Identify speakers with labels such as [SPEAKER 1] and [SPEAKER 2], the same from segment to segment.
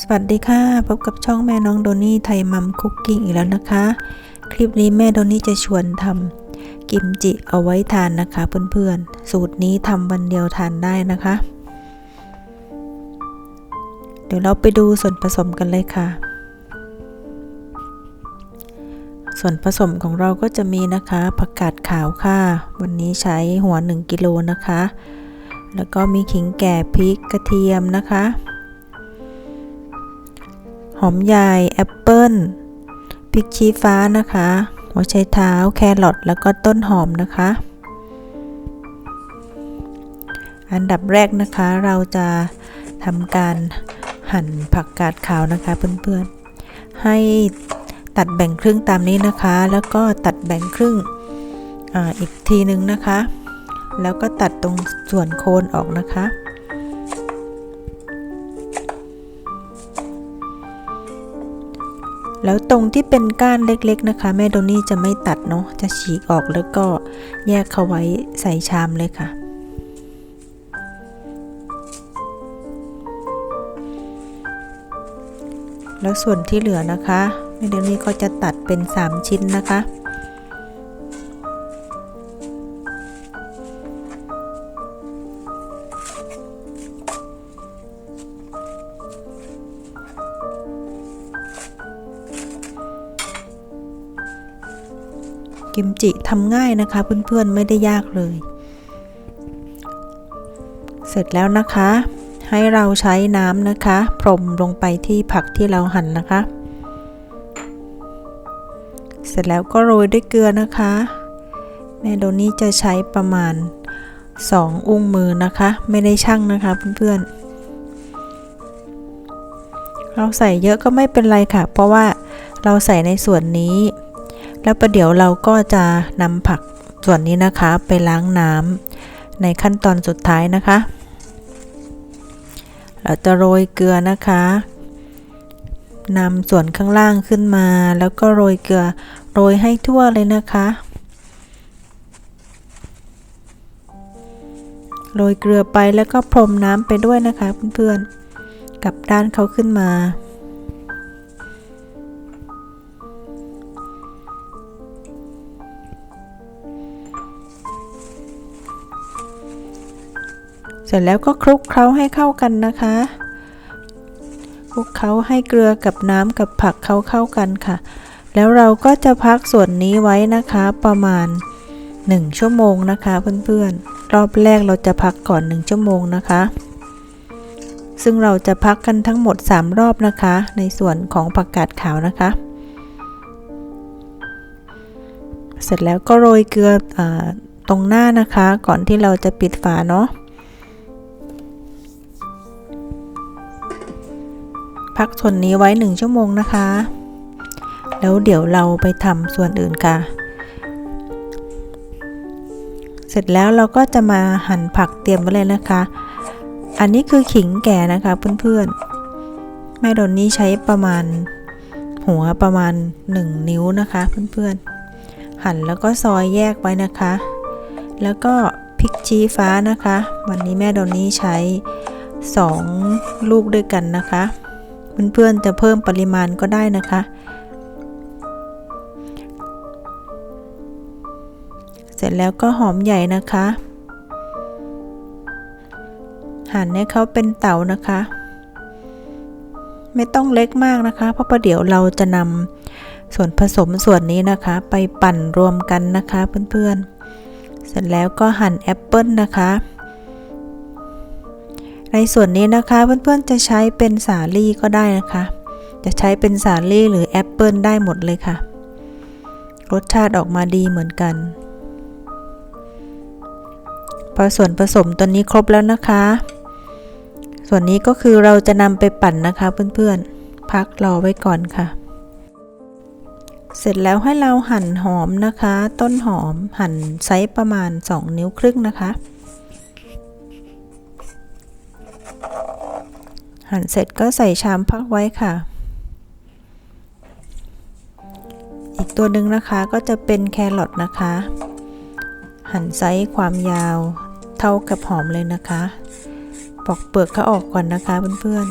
[SPEAKER 1] สวัสดีค่ะ พบกับช่องแม่น้องโดนี่ไทยมัมคุกกิ้งอีกแล้วนะคะ คลิปนี้แม่โดนี่จะชวนทำกิมจิเอาไว้ทานนะคะเพื่อนๆ สูตรนี้ทำวันเดียวทานได้นะคะ เดี๋ยวเราไปดูส่วนผสมกันเลยค่ะ ส่วนผสมของเราก็จะมีนะคะผักกาดขาวค่ะ วันนี้ใช้หัว 1 กิโลนะคะ แล้วก็มีขิงแก่พริกกระเทียมนะคะ หอมใหญ่แอปเปิ้ลพริกชี้ฟ้านะคะ หัวไชเท้าแครอทแล้วก็ต้นหอมนะคะ อันดับแรกนะคะเราจะทำการหั่นผักกาดขาวนะคะเพื่อนๆ ให้ตัดแบ่งครึ่งตามนี้นะคะ แล้วก็ตัดแบ่งครึ่งออีกทีนึงนะคะ แล้วก็ตัดตรงส่วนโคนออกนะคะ แล้วตรงที่เป็นก้านเล็กๆนะคะ แม่โดนี่จะไม่ตัดเนาะจะฉีกออกแล้วก็แยกเขาไว้ใส่ชามเลยค่ะ แล้วส่วนที่เหลือนะคะ แม่โดนี่ก็จะตัดเป็น 3 ชิ้นนะคะ กิมจิทำง่ายนะคะ เพื่อนๆไม่ได้ยากเลย เสร็จแล้วนะคะ ให้เราใช้น้ำนะคะ พรมลงไปที่ผักที่เราหั่นนะคะ เสร็จแล้วก็โรยด้วยเกลือนะคะแม่โดนี่จะใช้ประมาณ 2 อุ้งมือนะคะ ไม่ได้ชั่งนะคะเพื่อนๆ เราใส่เยอะก็ไม่เป็นไรค่ะ เพราะว่าเราใส่ในส่วนนี้ แล้วประเดี๋ยวเราก็จะนำผักส่วนนี้นะคะไปล้างน้ำในขั้นตอนสุดท้ายนะคะ เราจะโรยเกลือนะคะนำส่วนข้างล่างขึ้นมา แล้วก็โรยเกลือโรยให้ทั่วเลยนะคะ โรยเกลือไปแล้วก็พรมน้ำไปด้วยนะคะเพื่อนๆ กับด้านเขาขึ้นมา ร็จแล้วก็คลุกเคล้าให้เข้ากันนะคะคลุกเคล้าให้เกลือกับน้ำกับผักเข้าเข้ากันค่ะ แล้วเราก็จะพักส่วนนี้ไว้นะคะประมาณ 1 ชั่วโมงนะคะเพื่อนๆ รอบแรกเราจะพักก่อน 1 ชั่วโมงนะคะ ซึ่งเราจะพักกันทั้งหมด 3 รอบนะคะ ในส่วนของผักกาดขาวนะคะ เสร็จแล้วก็โรยเกลืออตรงหน้านะคะ ก่อนที่เราจะปิดฝาเนาะ พักส่วนนี้ไว้ 1 ชั่วโมงนะคะ แล้วเดี๋ยวเราไปทำส่วนอื่นค่ะ เสร็จแล้วเราก็จะมาหั่นผักเตรียมไว้เลยนะคะ อันนี้คือขิงแก่นะคะเพื่อนๆ แม่ดนนี้ใช้ประมาณหัวประมาณ 1 นิ้วนะคะเพื่อนๆ หั่นแล้วก็ซอยแยกไว้นะคะ แล้วก็พริกชี้ฟ้านะคะ วันนี้แม่ดนนี้ใช้ 2 ลูกด้วยกันนะคะ เพื่อนๆจะเพิ่มปริมาณก็ได้นะคะ เสร็จแล้วก็หอมใหญ่นะคะ หั่นให้เขาเป็นเต๋านะคะ ไม่ต้องเล็กมากนะคะ เพราะประเดี๋ยวเราจะนำส่วนผสมส่วนนี้นะคะ ไปปั่นรวมกันนะคะเพื่อนๆ เสร็จแล้วก็หั่นแอปเปิลนะคะ ในส่วนนี้นะคะเพื่อนๆจะใช้เป็นสาลี่ก็ได้นะคะ จะใช้เป็นสาลี่หรือแอปเปิลได้หมดเลยค่ะ รสชาติออกมาดีเหมือนกัน พอส่วนผสมตัวนี้ครบแล้วนะคะ ส่วนนี้ก็คือเราจะนำไปปั่นนะคะเพื่อนๆ พักรอไว้ก่อนค่ะ เสร็จแล้วให้เราหั่นหอมนะคะ ต้นหอมหั่นไซส์ประมาณ 2 นิ้วครึ่งนะคะ หั่นเสร็จก็ใส่ชามพักไว้ค่ะ อีกตัวหนึ่งนะคะก็จะเป็นแครอทนะคะ หั่นไซส์ความยาวเท่ากับหอมเลยนะคะ ปอกเปลือกเขาออกก่อนนะคะเพื่อน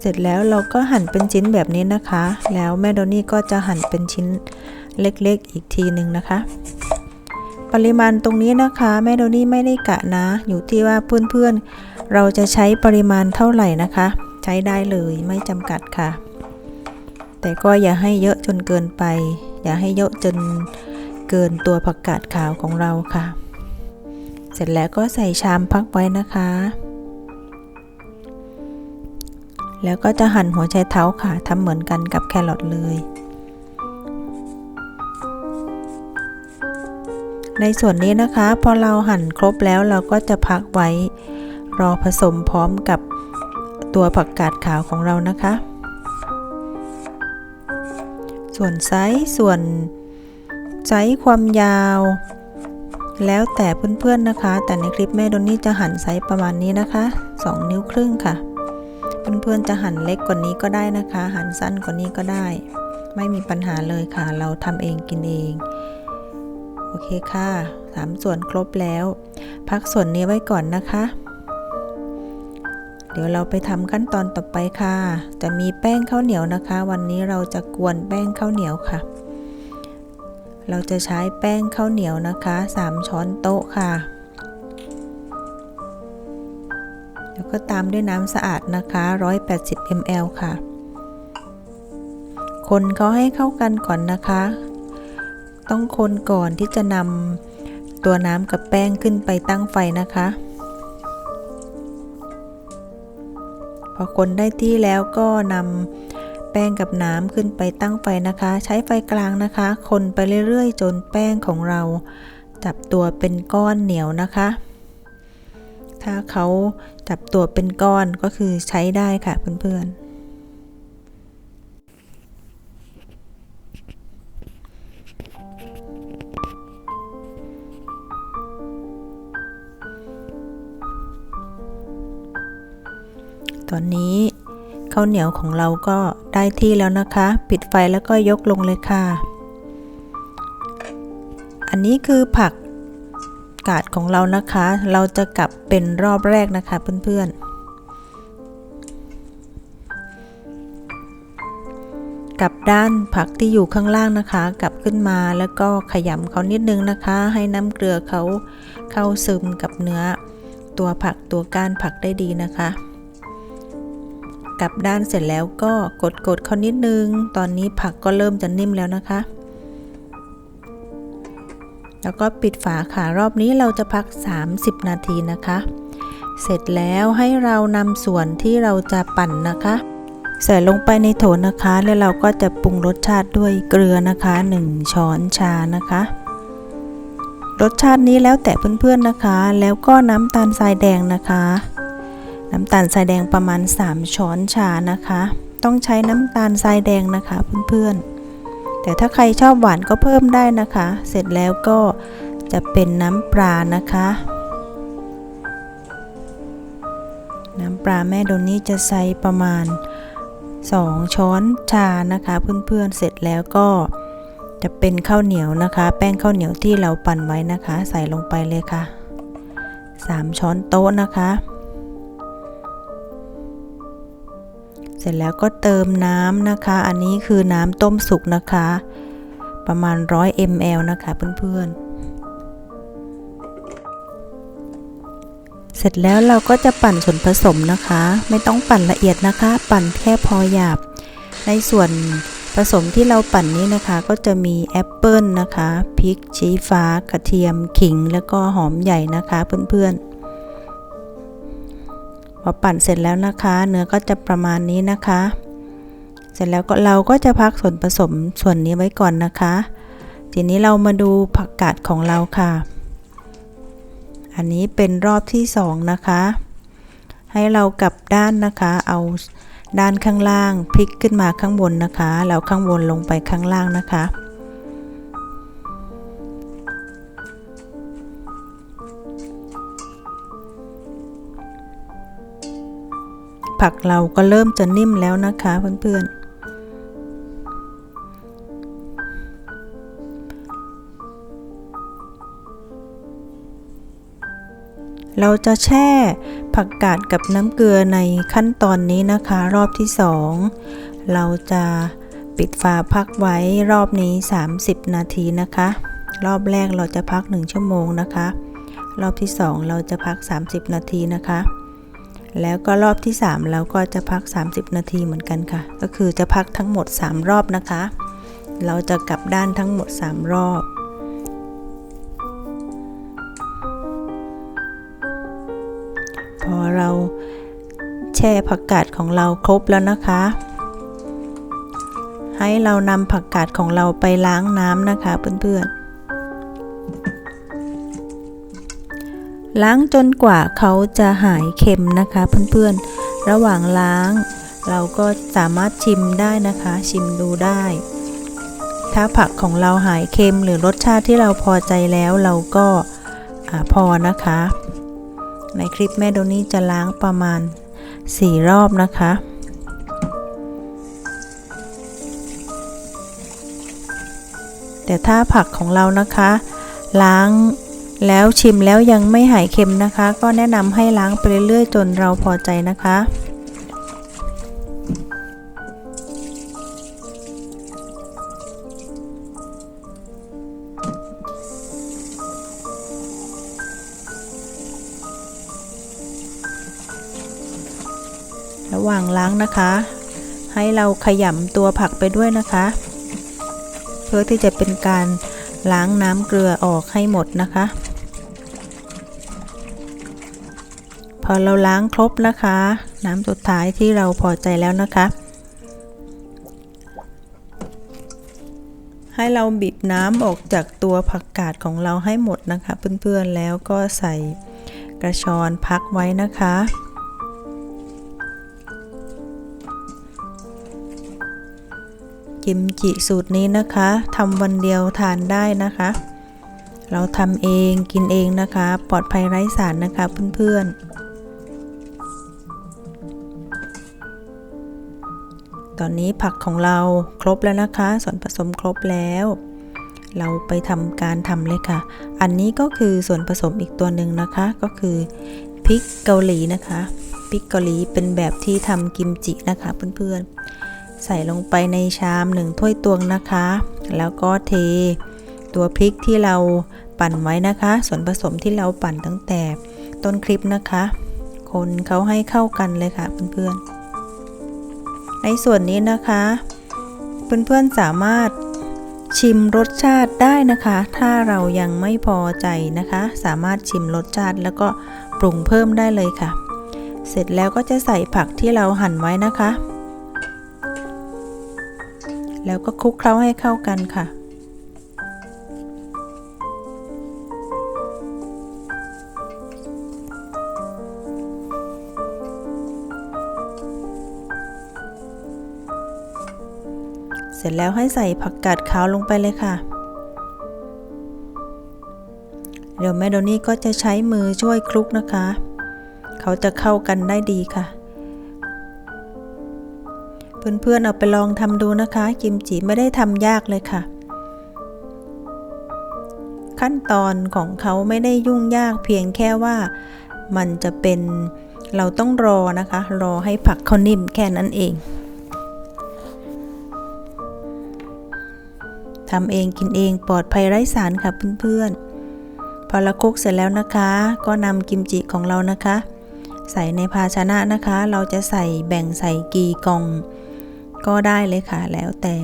[SPEAKER 1] เสร็จแล้วเราก็หั่นเป็นชิ้นแบบนี้นะคะ แล้วแม่โดนี่ก็จะหั่นเป็นชิ้นเล็กๆอีกทีหนึ่งนะคะ ปริมาณตรงนี้นะคะแม่โดนี่ไม่ได้กะนะ อยู่ที่ว่าเพื่อนๆ เราจะใช้ปริมาณเท่าไหร่นะคะ ใช้ได้เลยไม่จำกัดค่ะ แต่ก็อย่าให้เยอะจนเกินไป อย่าให้เยอะจนเกินตัวผักกาดขาวของเราค่ะ เสร็จแล้วก็ใส่ชามพักไว้นะคะ แล้วก็จะหั่นหัวไชเท้าค่ะทำเหมือนกันกับแครอทเลย ในส่วนนี้นะคะ พอเราหั่นครบแล้วเราก็จะพักไว้ รอผสมพร้อมกับตัวผักกาดขาวของเรานะคะ ส่วนไซส์ส่วนไซส์ความยาว แล้วแต่เพื่อนๆนะคะ แต่ในคลิปแม่โดนนี่จะหั่นไซส์ประมาณนี้นะคะ 2 นิ้วครึ่งค่ะ เพื่อนๆจะหั่นเล็กกว่านี้ก็ได้นะคะ หั่นสั้นกว่านี้ก็ได้ ไม่มีปัญหาเลยค่ะ เราทำเองกินเอง โอเคค่ะสามส่วนครบแล้ว พักส่วนนี้ไว้ก่อนนะคะ เดี๋ยวเราไปทำขั้นตอนต่อไปค่ะ จะมีแป้งข้าวเหนียวนะคะ วันนี้เราจะกวนแป้งข้าวเหนียวค่ะ เราจะใช้แป้งข้าวเหนียวนะคะ 3 ช้อนโต๊ะค่ะแล้วก็ตามด้วยน้ำสะอาดนะคะ 180 ml ค่ะ คนเขาให้เข้ากันก่อนนะคะ ต้องคนก่อนที่จะนำตัวน้ำกับแป้งขึ้นไปตั้งไฟนะคะ พอคนได้ที่แล้วก็นำแป้งกับน้ำขึ้นไปตั้งไฟนะคะ ใช้ไฟกลางนะคะ คนไปเรื่อยๆ จนแป้งของเราจับตัวเป็นก้อนเหนียวนะคะ ถ้าเขาจับตัวเป็นก้อนก็คือใช้ได้ค่ะเพื่อนๆ ตอนนี้ข้าวเหนียวของเราก็ได้ที่แล้วนะคะ ปิดไฟแล้วก็ยกลงเลยค่ะ อันนี้คือผักกาดของเรานะคะ เราจะกลับเป็นรอบแรกนะคะเพื่อนๆ กลับด้านผักที่อยู่ข้างล่างนะคะ กลับขึ้นมาแล้วก็ขยำเขานิดนึงนะคะ ให้น้ำเกลือเขาเข้าซึมกับเนื้อ ตัวผักตัวก้านผักได้ดีนะคะ กลับด้านเสร็จแล้วก็กดกดเขานิดนึง ตอนนี้ผักก็เริ่มจะนิ่มแล้วนะคะ แล้วก็ปิดฝาค่ะรอบนี้เราจะพัก 30 นาทีนะคะ เสร็จแล้วให้เรานำส่วนที่เราจะปั่นนะคะ ใส่ลงไปในโถนะคะ แล้วเราก็จะปรุงรสชาติด้วยเกลือนะคะ 1 ช้อนชานะคะรสชาตินี้แล้วแต่เพื่อนๆนะคะ แล้วก็น้ำตาลทรายแดงนะคะ น้ำตาลทรายแดงประมาณ 3 ช้อนชานะคะ ต้องใช้น้ำตาลทรายแดงนะคะเพื่อนๆ แต่ถ้าใครชอบหวานก็เพิ่มได้นะคะ เสร็จแล้วก็จะเป็นน้ำปลานะคะ น้ำปลาแม่โดนี่จะใส่ประมาณ 2 ช้อนชานะคะเพื่อนๆ เสร็จแล้วก็จะเป็นข้าวเหนียวนะคะ แป้งข้าวเหนียวที่เราปั่นไว้นะคะ ใส่ลงไปเลยค่ะ 3 ช้อนโต๊ะนะคะ เสร็จแล้วก็เติมน้ำนะคะ อันนี้คือน้ำต้มสุกนะคะ ประมาณ 100 ml นะคะเพื่อนๆ เสร็จแล้วเราก็จะปั่นส่วนผสมนะคะ ไม่ต้องปั่นละเอียดนะคะ ปั่นแค่พอหยาบ ในส่วนผสมที่เราปั่นนี้นะคะก็จะมีแอปเปิลนะคะพริกชี้ฟ้ากระเทียมขิง แล้วก็หอมใหญ่นะคะเพื่อนๆ พอปั่นเสร็จแล้วนะคะ เนื้อก็จะประมาณนี้นะคะ เสร็จแล้วก็เราก็จะพักส่วนผสมส่วนนี้ไว้ก่อนนะคะ ทีนี้เรามาดูผักกาดของเราค่ะ อันนี้เป็นรอบที่สองนะคะ ให้เรากลับด้านนะคะ เอาด้านข้างล่างพลิกขึ้นมาข้างบนนะคะ แล้วข้างบนลงไปข้างล่างนะคะ ผักเราก็เริ่มจะนิ่มแล้วนะคะเพื่อนๆเราจะแช่ผักกาดกับน้ำเกลือในขั้นตอนนี้นะคะ รอบที่ 2 เราจะปิดฝาพักไว้รอบนี้ 30 นาทีนะคะ รอบแรกเราจะพัก 1 ชั่วโมงนะคะ รอบที่ 2 เราจะพัก 30 นาทีนะคะ แล้วก็รอบที่3เราก็จะพัก 30 นาทีเหมือนกันค่ะ ก็คือจะพักทั้งหมด 3 รอบนะคะ เราจะกลับด้านทั้งหมด 3 รอบพอเราแช่ผักกาดของเราครบแล้วนะคะ ให้เรานำผักกาดของเราไปล้างน้ำนะคะเพื่อนๆ ล้างจนกว่าเขาจะหายเค็มนะคะเพื่อนๆ ระหว่างล้าง เราก็สามารถชิมได้นะคะ ชิมดูได้ ถ้าผักของเราหายเค็มหรือรสชาติที่เราพอใจแล้วเราก็พอนะคะ ในคลิปแม่โดนี่จะล้างประมาณ 4 รอบนะคะแต่ถ้าผักของเรานะคะ ล้าง แล้วชิมแล้วยังไม่หายเค็มนะคะ ก็แนะนำให้ล้างไปเรื่อยๆจนเราพอใจนะคะ ระหว่างล้างนะคะ ให้เราขยำตัวผักไปด้วยนะคะ เพื่อที่จะเป็นการล้างน้ำเกลือออกให้หมดนะคะ พอเราล้างครบนะคะ น้ำสุดท้ายที่เราพอใจแล้วนะคะ ให้เราบีบน้ำออกจากตัวผักกาดของเราให้หมดนะคะ เพื่อนๆแล้วก็ใส่กระชอนพักไว้นะคะกิมจิสูตรนี้นะคะทำวันเดียวทานได้นะคะ เราทำเองกินเองนะคะ ปลอดภัยไร้สารนะคะเพื่อนๆ ตอนนี้ผักของเราครบแล้วนะคะ ส่วนผสมครบแล้ว เราไปทำการทำเลยค่ะ อันนี้ก็คือส่วนผสมอีกตัวหนึ่งนะคะ ก็คือพริกเกาหลีนะคะพริกเกาหลีเป็นแบบที่ทำกิมจินะคะเพื่อนๆ ใส่ลงไปในชามหนึ่งถ้วยตวงนะคะ แล้วก็เทตัวพริกที่เราปั่นไว้นะคะ ส่วนผสมที่เราปั่นตั้งแต่ต้นคลิปนะคะ คนเขาให้เข้ากันเลยค่ะเพื่อนๆ ในส่วนนี้นะคะ เพื่อนๆสามารถชิมรสชาติได้นะคะ ถ้าเรายังไม่พอใจนะคะ สามารถชิมรสชาติแล้วก็ปรุงเพิ่มได้เลยค่ะ เสร็จแล้วก็จะใส่ผักที่เราหั่นไว้นะคะ แล้วก็คลุกเคล้าให้เข้ากันค่ะ เสร็จแล้วให้ใส่ผักกาดขาวลงไปเลยค่ะ เดี๋ยวแม่โดนี่ก็จะใช้มือช่วยคลุกนะคะ เขาจะเข้ากันได้ดีค่ะ เพื่อนๆเอาไปลองทำดูนะคะ กิมจิไม่ได้ทำยากเลยค่ะ ขั้นตอนของเขาไม่ได้ยุ่งยากเพียงแค่ว่ามันจะเป็นเราต้องรอนะคะ รอให้ผักเขานิ่มแค่นั้นเอง ทำเองกินเองปลอดภัยไร้สารค่ะเพื่อนๆ พอเราคลุกเสร็จแล้วนะคะ ก็นำกิมจิของเรานะคะ ใส่ในภาชนะนะคะ เราจะใส่แบ่งใส่กี่กล่อง ก็ได้เลยค่ะแล้วแต่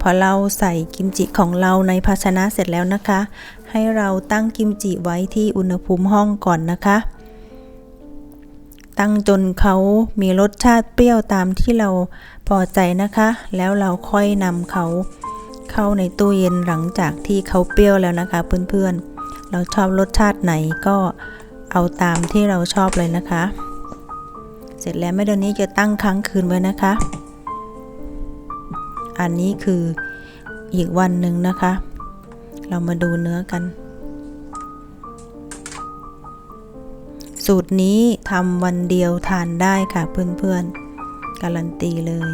[SPEAKER 1] พอเราใส่กิมจิของเราในภาชนะเสร็จแล้วนะคะ ให้เราตั้งกิมจิไว้ที่อุณหภูมิห้องก่อนนะคะ ตั้งจนเขามีรสชาติเปรี้ยวตามที่เราพอใจนะคะ แล้วเราค่อยนำเขาเข้าในตู้เย็นหลังจากที่เขาเปรี้ยวแล้วนะคะ เพื่อนๆ เราชอบรสชาติไหนก็เอาตามที่เราชอบเลยนะคะ เสร็จแล้วแม่เดยวนี้จะตั้งค้างคืนไว้นะคะ อันนี้คืออีกวันหนึ่งนะคะ เรามาดูเนื้อกัน สูตรนี้ทำวันเดียวทานได้ค่ะเพื่อนๆ การันตีเลย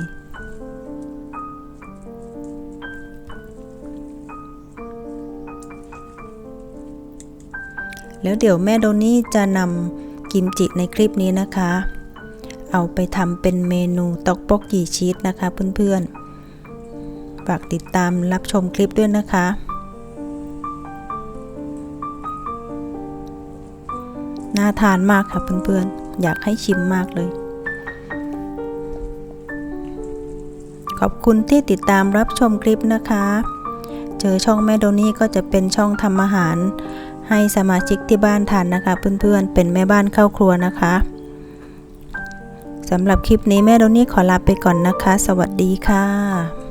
[SPEAKER 1] แล้วเดี๋ยวแม่โดนี่จะนำกิมจิในคลิปนี้นะคะ เอาไปทำเป็นเมนูตอกปกกีชีสนะคะเพื่อนๆ ฝากติดตามรับชมคลิปด้วยนะคะ น่าทานมากค่ะเพื่อนๆ อยากให้ชิมมากเลย ขอบคุณที่ติดตามรับชมคลิปนะคะ เจอช่องแม่โดนี่ก็จะเป็นช่องทำอาหาร ให้สมาชิกที่บ้านทานนะคะ เพื่อนๆ เป็นแม่บ้านเข้าครัวนะคะสำหรับคลิปนี้แม่โดนี่ขอลาไปก่อนนะคะ สวัสดีค่ะ